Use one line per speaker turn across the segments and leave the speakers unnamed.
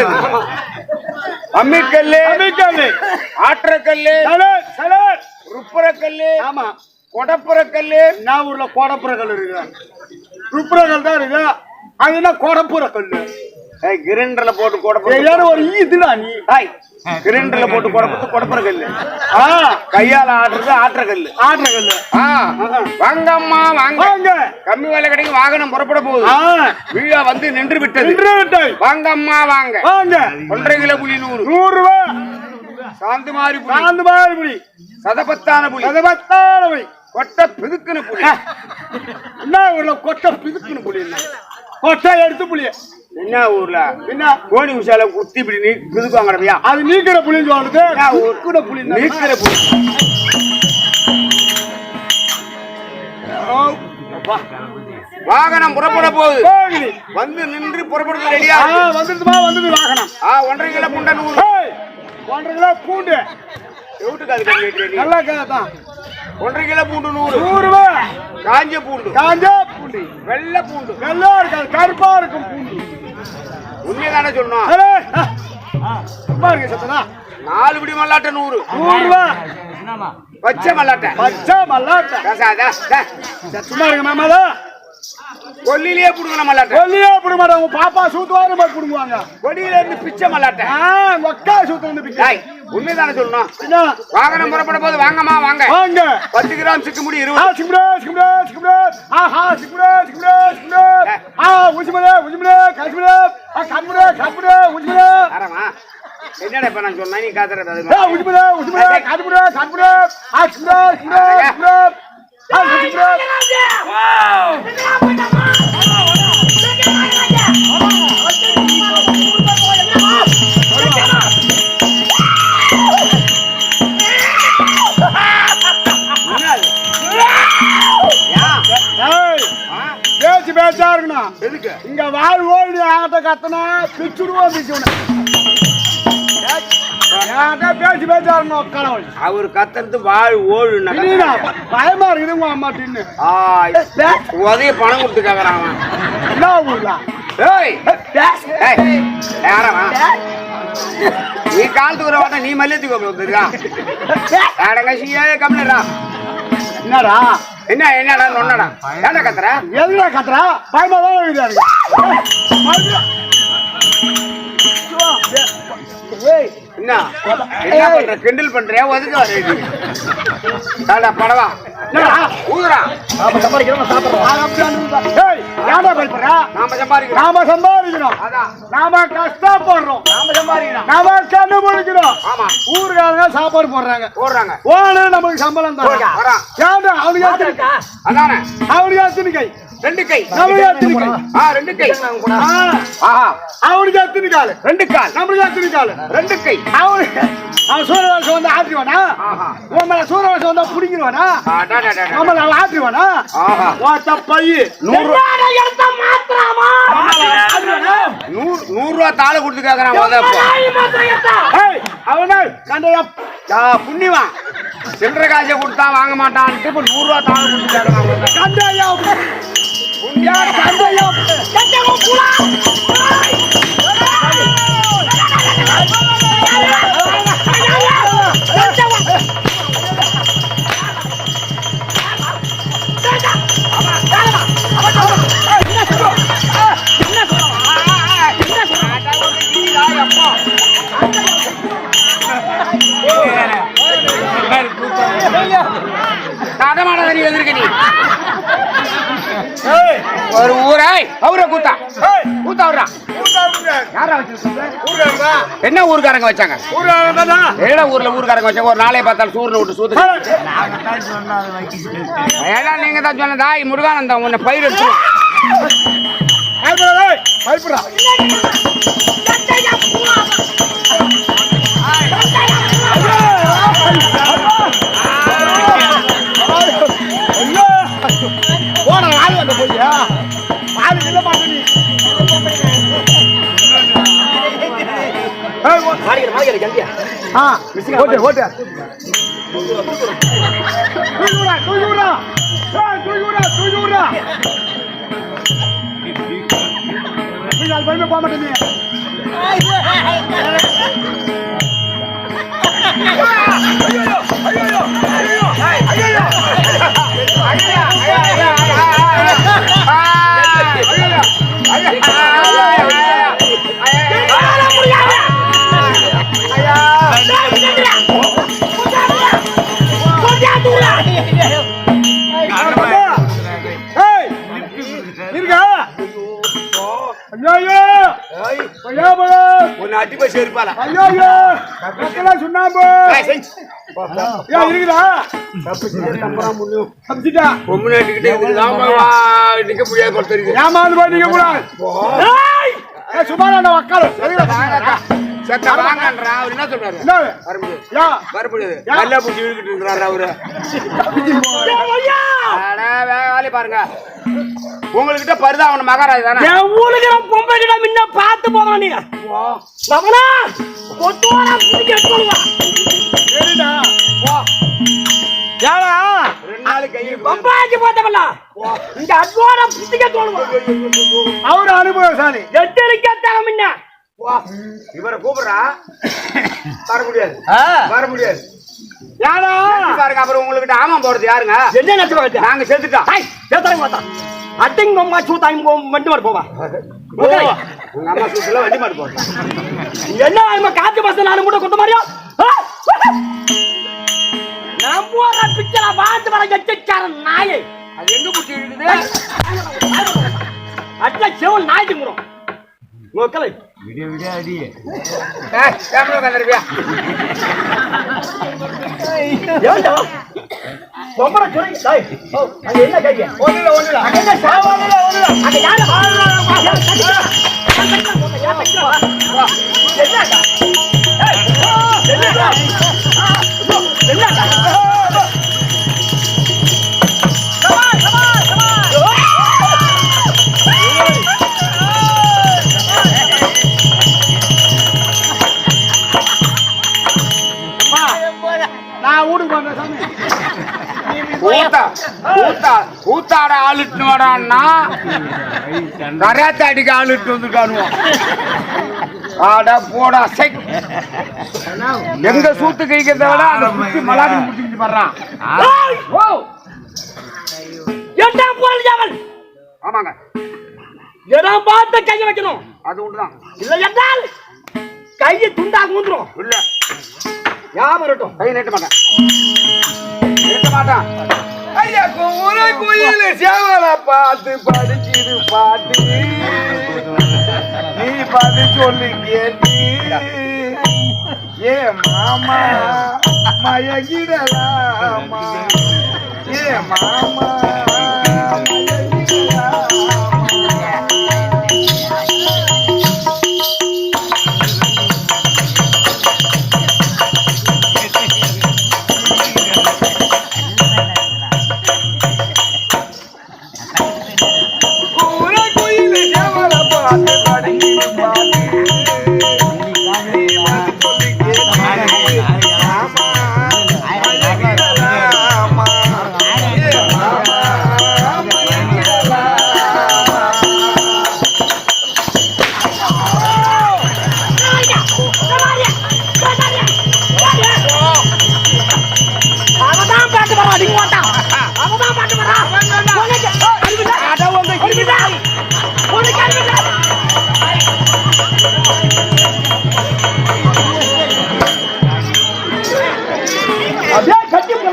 விட்டது அம்மிக்கல்லு
அமிக்கல்லு
ஆற்றக்கல்லு ருப்புரக்கல்லு
ஆமா.
கொடப்புறக்கல்லு.
நான் ஊர்ல கோடப்புற கல் இருக்கு ருப்புற கல் தான் இருக்கு அது என்ன கோடப்புற கல்லு
ஏய், கிரைண்டர்ல போட்டு கொடப்புற
ஒரு இதுடா நீ?
கிரைண்டர்ல போட்டு கொடப்புறது கொடப்புறக்கல்லு
ஆ
கையால ஆடுறது ஆற்றக்கல்லு
ஆடுற கல்லு.
ஆ வாங்கம்மா வாங்க. கம்மி விலை கிடைக்கும் வாகனம் புறப்பட போகுது. விழா வந்து நின்று விட்டது.
நின்று விட்டாய்
வாங்கம்மா வாங்க.
வாங்க.
ஒன்றரை கிலோ புலி நூறு.
நூறு ரூபாய்
சாந்து மாறி புலி
சாந்து மாதிரி புடி
சதபத்தான புலி
பதபத்தானவை
கொட்டை பிதுக்குன புலி
என்ன கொட்டை பிதுக்குன்னு புளி என்ன? கொட்டை எடுத்து புளிய.
என்ன ஊர்ல?
என்ன?
கோணி உஷால குத்தி இப்படி நீ பிதுக்குவாங்கடவியா
அது நீக்கிற புளின்னு சொல்றது. உட்குற புளி.
நீக்கிற புலி வாகனம் புறப்பட போகுது. வந்து நின்று புறப்படுறது ரெடியா
ஆ வந்துடுமா வந்தது வாகனம்.
ஆ ஒன்றரை கிலோ புண்டை நூறு.
ஒன்றரை கிலோ பூண்டு.
எவ்வளோக்கு அது?
நல்லா கேதான்
ஒன்றரை கிலோ பூண்டு நூறு.
நூறு
காஞ்ச பூண்டு.
காஞ்சா பூண்டு
வெள்ளை பூண்டு.
வெள்ளா இருக்காது கருப்பா இருக்கும் பூண்டு
உண்மையை தானே
ஆ, சும்மா இருக்க சத்தனா.
நாலு பிடி மல்லாட்டை நூறு.
நூறு
பச்சை மல்லாட்டை.
பச்சை மல்லாட்டை. சும்மா இருக்க மாமாதா
கொல்லிலேயே புடுங்கின மல்லாட்டை.
வெளியே பிடிக்க மாட்டாங்க. உங்க பாப்பா சூத்துவாரு மாதிரி பிடுங்குவாங்க.
கொடியில இருந்து பிச்சை மல்லாட்டை.
ஆ உங்க அக்கா சூத்து வந்து பிடிக்க
டேய், உண்மையை தானே சொல்லணும் வாகனம் புறப்பட போது வாங்கம்மா வாங்க.
வாங்க.
பத்து கிராம் சிக்கு முடி
ஆ
இருபது
சிக்குடே சிக்குடே சிக்குடே ஆஹா சிக்குடே சிக்குடே சிக்குடே ஆ உஜ்மலே உஜ்மலே ஆ கண்முடே கண்முடே உஜ்மலே
அரமா என்னடா இப்ப நான் சொன்னா நீ காத்துறது அது
உஜ்மலே உஜ்மலே கண்முடே கண்முடே ஆ சிக்குடே சிக்குடே பேச்சு பேச்சா இருக்கணும். இங்க வாழ் ஓடி ஆட்ட கத்தனா பிச்சுடுவோம் பிச்சுடுவோம். பேச்சா இருக்கணும் கடவுள்
அவர் கத்துறது வாழ்
இல்லையா பயமா இருக்குது உங்க அம்மா தின்னு.
உதய பணம் கொடுத்து கேக்குறான் அவன்.
என்ன ஊர்ல?
ஏய் ஏய், யாரவா நீ கால் தூர வாட்ட நீ மல்லியத்துக்கு வந்துருக்கா யாரங்க சீயே கம்மிடா
என்னடா?
என்ன என்னடா நொன்னடா ஏன்டா கத்துற?
எதுடா கத்துறா? பயமா தான் இருக்குது. ஏய்,
என்ன? என்ன பண்ற? கிண்டல் பண்றியா? ஒதுக்க வர தாண்டா படவா? ஊதுறா
ஏன்டா பயப்படுற?
நாம சம்பாதிக்கிறோம்
நாம சம்பாதிக்கணும்
அதான்.
நாம கஷ்டப்படுறோம்
நாம சம்பாதிக்கிறோம்.
நாம கண்டுபிடிக்கிறோம்
ஆமா.
ஊருக்காரங்க சாப்பாடு போடுறாங்க.
போடுறாங்க.
ஓனு நமக்கு சம்பளம் தான்
வரான்
அவனுக்கு?
அதானே.
அவனுக்கு எத்தனை கை
ரெண்டு கை. ஆ ரெண்டு கை.
அவனுக்கு எத்தனை காலு
ரெண்டு கால்.
நம்மளுக்கு எத்தனை காலு
ரெண்டு கை.
அவனுக்கு அவன் சூரியவாசம் வந்து ஆற்றுவானா உன் மேல சூரியவாசம் வந்தா
அடாடாடா.
நம்மள ஆற்றுவானா
ஆஹா.
ஓட்ட பைய.
நூறு நூறு நூறு ரூபா தாளை கொடுத்து கேக்குறான் உதப்பா
ஏய், அவனா கண்டையா
புண்ணியவா சில்லற காசை கொடுத்தா வாங்க மாட்டான்ட்டு இப்ப நூறு ரூபா தாளை கொடுத்து
ஊருக்காரங்க
வச்சாங்க? ஏடா ஊர்ல ஊருக்காரங்க வச்சாங்க? ஒரு நாளே பார்த்தாலும் சூரியனை விட்டு சூத்து ஏடா நீங்க தான் சொன்னதா. முருகானந்தம் உன்னை பயிர் எடுத்து
பயப்படுறா, ஆ, ஓட்டு, ஓட்டு. விட்றா, தூக்கி விட்றா. நீ அது பயமே போக மாட்டே
அட்டி போய் செருப்பால
ஐயோ, ஐயோ. மக்களெல்லாம் சுண்ணாம்பு. ஏன் இருக்குதா? தப்பிச்சிட்டா.
பொம்முனாட்டிக்கிட்டே நிக்க முடியாது போல தெரியுது
ஏமாந்து போய் நிக்க கூடாது. ஏய், ஏய், சும்மா நான் உக்காரு. சரிங்களா?
செத்த வாங்கன்றா அவர் என்ன சொல்றாரு?
என்ன?
முடியாது நல்லா பிடிச்சி இருக்கிறாரு அவரு. வேலையை பாருங்க. உங்ககிட்ட பரிதாபம் மகாராஜ் தானே?
ஊருக்கு நான் பொம்பை கிட்ட முன்ன பார்த்து போகலாம் நீ. ரமணா கொத்தோட பிடிக்க எடுத்துட்டு வா.
சரிடா.
நாள் கையை
பம்பாய்க்கு பார்த்தவல்ல இந்த அட்வாட பிடிக்க தோணுவா
அவரு அனுபவசாலி.
எட்டு தர முன்ன.
இவரை கூப்பிடுறா? வர முடியாது. வர முடியாது.
யாரா?
பாருங்க அப்புறம் உங்ககிட்ட ஆமா போறது யாருங்க?
என்ன நினைச்சு பார்த்து
நாங்க செத்துட்டோம்.
ஹாய் ஏத்தறங்க மாத்தா அட்டிங் பொம்மா சூத்தாங்க வண்டி மாட்டு போவா.
உங்க அம்மா சூத்துல வண்டி மாட்டு போறோம்
என்ன காத்து பஸ் நாலு மூட்டை கொத்த மாதிரியா? நான் போற பிச்சை வாழ்ந்து வர எச்சக்கார நாயை.
அது எங்க பிடிச்சி இருக்குது?
அட்ல செவல் நாய் திங்குறோம்
விடிய விடிய உட்காந்துருப்பியா
ஏண்டா என்ன கைங்க
ஒண்ணுல ஒண்ணுல
அங்க ஒண்ணுல அங்க யாரு என்னடா என்னடா
நான் வீட்டுக்கு போறேன் சாமி.
ஊத்தாட ஆளுட்டு வரான்னா கராத்தே அடிக்க ஆளுட்டு வந்துருக்கானுவோம் ஆடா போடா சை எங்க சூத்து கைக்கிறத விட அந்த குச்சி மலாடி வர்றான்
என்ன போறது ஜாவல்
ஆமாங்க.
எதா பார்த்து கையை வைக்கணும்?
அது உண்டுதான்.
இல்ல என்றால் கையை துண்டாக ஊந்துரும்.
இல்ல.
ஞாபகம் இருக்கட்டும்.
கை நீட்ட மாட்டேன். நீட்ட மாட்டான். ஐயா குமுற குயில் சேவல பார்த்து படிக்குது பாட்டு. நீ பார்த்து சொல்லி கேட்டு. ஏ மாமா மயகிடலாமா ஏ மாமா.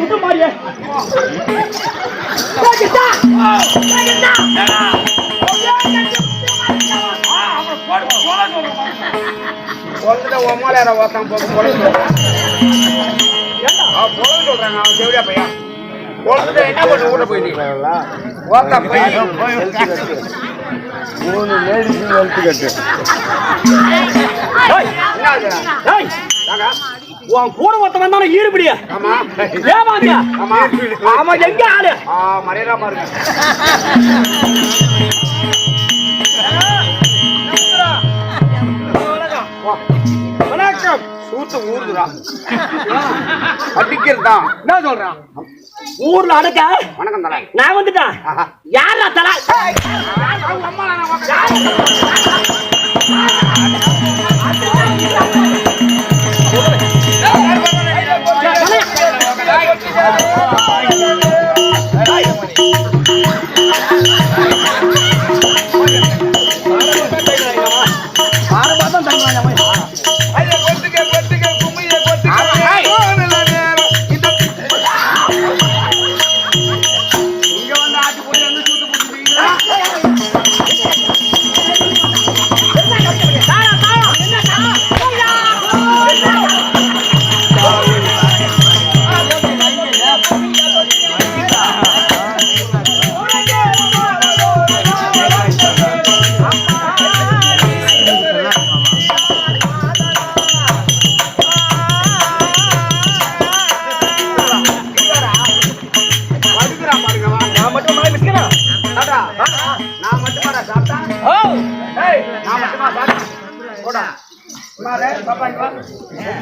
விட்டு மாறியே?
உமாலையார ஓத்தாங்க போக பொழுது சொல்றாங்க. அவன் தேவையா பையன் குழந்தை என்ன பண்ணு? ஊட போய். நீ ஓத்தா பையன்
மூணு லேடிஸ் கட்டு
உன் கூட ஒருத்தவன் தானே ஈடுபடியா?
ஆமா.
ஏமாங்க
ஆமா.
அவன் எங்க ஆளு?
ஆ பாருங்க.
வணக்கம்.
சூத்து
என்ன சொல்றான்
ஊர்ல அடக்க?
வணக்கம் தலை.
நான் வந்துட்டேன். யாரா? தலா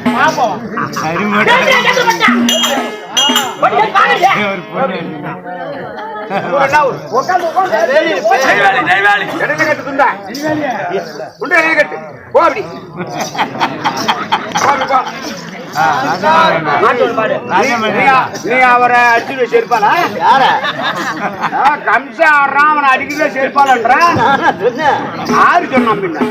பாப்போம் அவரை அடிச்சுட்டு செருப்பாளா யார கம்சா ஆடுறான் அவனை அடிக்கவே செருப்பாளன்றான் யாரு சொன்னான் பின்ன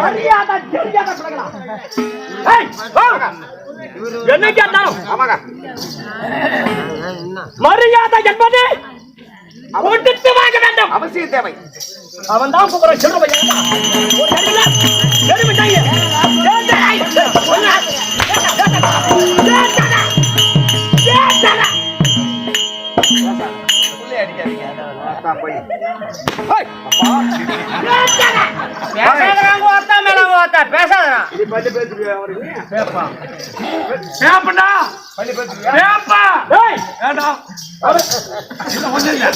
மரியாதை தெரியாத. என்ன கேட்டாலும் மரியாதை என்பது கொடுத்து வாங்க வேண்டும்.
அவசிய தேவை.
அவன் தான் கூப்பிடுற சிறு பையன் ஒரு இடத்துல எருமை தாய். ஏத்தாடா, ஒண்ணு. ஏத்தாடா. ஏத்தாடா.
அப்பா, போய்.
ஏத்தாடா.
நீ பள்ளி பேசுறியா அவருக்கு?
பேப்பண்டா?
பள்ளி பேசுறியா?
பேப்பா! இல்ல.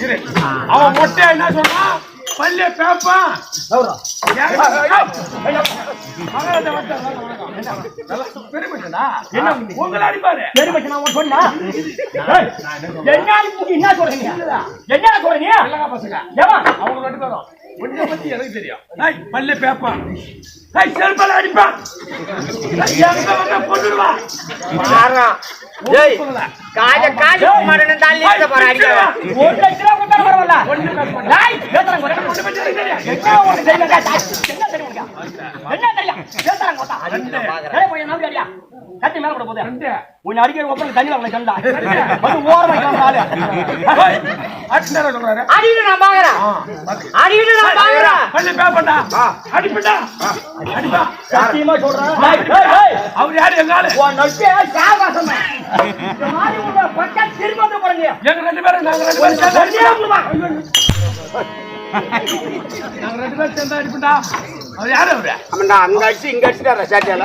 இரு. அவன் மொட்டையா என்ன பேப்பா.
சொல்றீங்க என்ன சொல்றீங்க
பசங்க.
ஏமா?
அவங்க ரெண்டு பேரும் உன்னை பத்தி எனக்கு தெரியும். பல்ல பேப்பா. ஏய், செருப்பால அடிப்பான் எங்க வந்தா கொன்னுடுவான்.
ஏய் காஜ காஜ மரண தள்ளி
ஏய்,
போற அடிக்கிறா
பிச்சுடுவான்.
ஒரு லட்சம் ரூபாய் கொடுத்தா பரவாயில்ல.
ஒண்ணும் பேச மாட்டேன்.
டேய், ஏத்துறாங்க ஒரு
ஒண்ணும் பேச தெரியாது.
என்ன உனக்கு தெரியும் டேய், என்ன தெரியும்? உனக்கு? என்ன தெரியும்? ஏத்துறாங்க கொட்டா டேய், போய் நம்பி அடியா. கட்டி மேல கூட போதே
ரெண்டு.
உன்னை அடிக்கிற ஒப்பனை தண்ணி வரல கண்டா வந்து ஓரமா கிளம்ப ஆளு.
ஏய், அடிச்சுட்டாரா சொல்றாரு.
அடிவிட்டு நான் பாக்குறேன். அடிவிட்டு நான் பாக்குறேன்.
பல்ல பேப்பண்டா அடிப்பண்டா அடிப்பா
சத்தியமா சொல்றேன்.
அவர் யாரு எங்க ஆளு?
உன் நட்பே சாவகாசம். இந்த மாதிரி உங்க பக்கம் திரும்ப வந்து போறீங்க.
எங்க ரெண்டு பேரும் நாங்க ரெண்டு பேரும் சேர்ந்து
ஒண்ணே
அடிப்போம்.
ஒண்ணுதான்.
நாங்க ரெண்டு பேரும் சேர்ந்து அடிப்பண்டா அவர் யாரு அவரு?
ஆமாண்டா, அங்க அடிச்சு இங்க அடிச்சுட்டாரா சாட்டியால?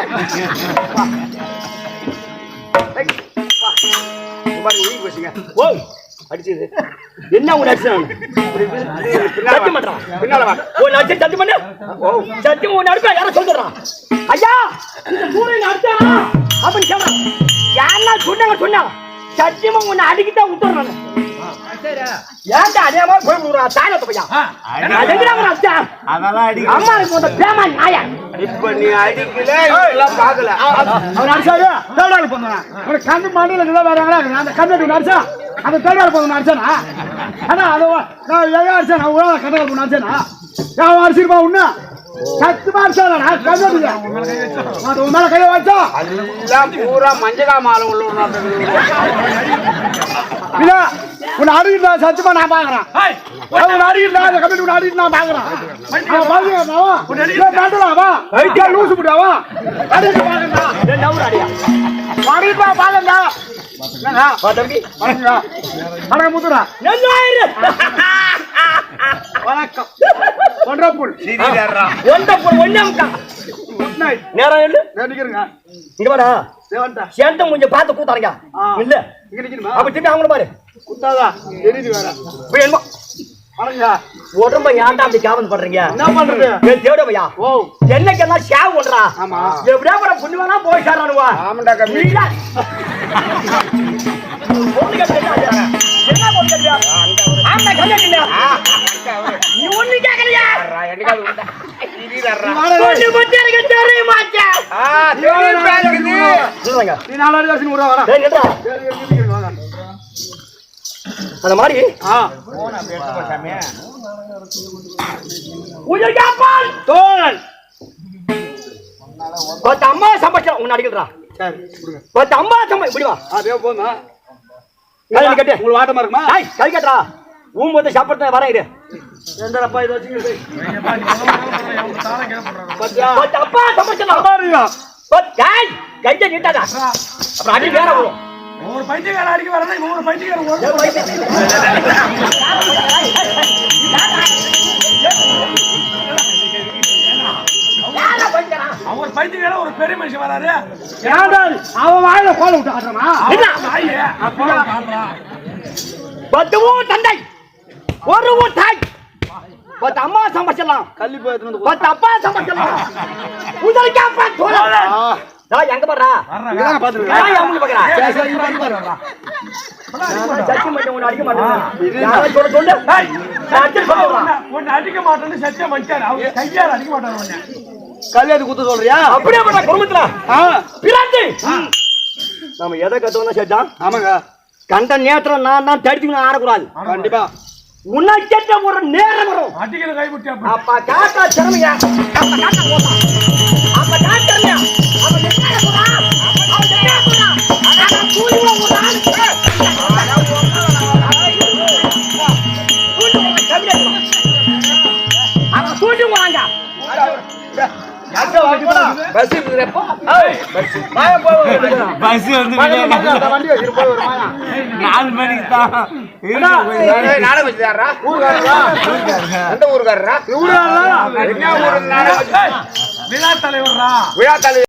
ஏய், வா.
அடிச்சது என்ன அடிச்சான்
பின்னால
சத்தியம். பண்றான்.
பின்னால
சத்தியம் பண்ணு. சத்தியம் யாரும் சொல்லுறான் ஐயா இந்த சூரியன் அடிச்சானா? அப்படின்னு கேட்கறான் யாருன்னா சொன்னாங்க சொன்னா. சத்தியமா உன்னை அடிக்கிட்டா விட்டுறான் ஏன்டா அதே மாதிரி போய் விடுறா தாயத்தை பையா அம்மா இருக்கு பேமா நாயா?
இப்ப நீ அடிக்கல இதெல்லாம் பாக்கல
அவர் அடிச்சாரு. தேடாள் போனான் ஒரு கண்ணு மண்ணில நில வராங்களா அந்த கண்ணு அடிச்சா அந்த தேடாள் போன அடிச்சானா? அண்ணா அது நான் எங்க அடிச்சேன். நான் உள்ள கண்ணு போன அடிச்சேனா? நான் அடிச்சிருப்பா உன்ன? சத்துமா அடிச்சானா கண்ணு அது உன் மேல கையை வச்சா.
எல்லாம் பூரா மஞ்சகா மாலை உள்ள
இல்ல உன்னை அடிக்கிட்டா சத்துமா நான் பாக்குறேன். அவன் அடிக்கிட்டா அந்த கம்பெனி உன்னை அடிக்கிட்டு நான் பாக்குறேன். அவன் பாக்குறேன் பாண்டுலாம் வா. லூசு முடியாவா அடிக்கிட்டு பாக்குறா வணக்கம் ஒன்றப்புல் குட் நைட்
நேரம் இங்க வாடா. கொஞ்சம் பார்த்து கூத்தாருங்க. இல்ல அப்ப திரும்பி அவங்கள பாரு.
குத்தாதா? தெரியுது வேற.
போய்
வணங்க
உடம்ப ஏன்டா அப்படி கேவல் பண்றீங்க?
என்ன பண்றது?
ஏய், தேடு பையா
ஓ.
என்னைக்கெல்லாம் சேவ் பண்றா?
ஆமா.
எப்படியா போற புண்ணு வேணா போய் சேர்றானுவா
ஆமாண்டா கம்மி?
என்ன? ஆமா, கல்யாணம் நீ ஒண்ணு.
நீ நாலாயிரம் வரா.
அந்த மாதிரி?
தோழன்.
பத்து அம்மா சம்பாதிச்சா உன்னை அடிக்கிறா
சரி
பத்து அம்மா சம்பா இப்படி வா கை கட்டு.
உங்களுக்கு வாட்டமா இருக்குமா?
டேய், கை கட்டுறா. ஊம் போது சாப்பிட்டு வரேன் இரு.
அப்பா இதை
பத்து அப்பா சம்பாதிச்சா கையை நீட்டாதா. அப்புறம் அடி வேற வரும்
ஒரு பைத்தியக்கார அடிக்க வரணும் இவன் ஒரு பைத்தியக்கார ஒரு? அவன் ஒரு பைத்தியக்கார ஒரு பெரிய மனுஷன் காட்டுறமா
என்ன?
நாயே அப்பதான் காட்டுறான்
பத்து ஊர் தந்தை ஒரு ஊர் தாய். பத்து அம்மா சமைச்சிடலாம்.
கள்ளி போய் எடுத்துன்னு வந்து
பத்து அப்பா சமைச்சிடலாம். தோழர் நான் எங்க பாடுறா. நான் அடிக்க
மாட்டேன்னு சத்தியம் கையால அடிக்க மாட்டாரு
கல்யாணத்துக்கு குத்து சொல்றியா?
அப்படியே பண்ண குடும்பத்துல. நம்ம எதை கத்துவனா சேர்த்தான்
ஆமாங்க.
கண்ட நேரத்துல நான் தான் தடுத்துக்கணும் ஆடக்கூடாது.
கண்டிப்பா.
உனக்கேற்ற ஒரு நேரம் வரும்.
அடிக்கிற கைவிட்டு
அப்ப காட்டா திறமையா? அப்ப போதா அப்ப திறமையா?
பஸ்
பஸ் வந்து நாலு மணிக்கு தான்.
நாடகம் ஊருக்காரரா ஊருக்காரரா
விழா தலைவர்ரா?
விழா தலை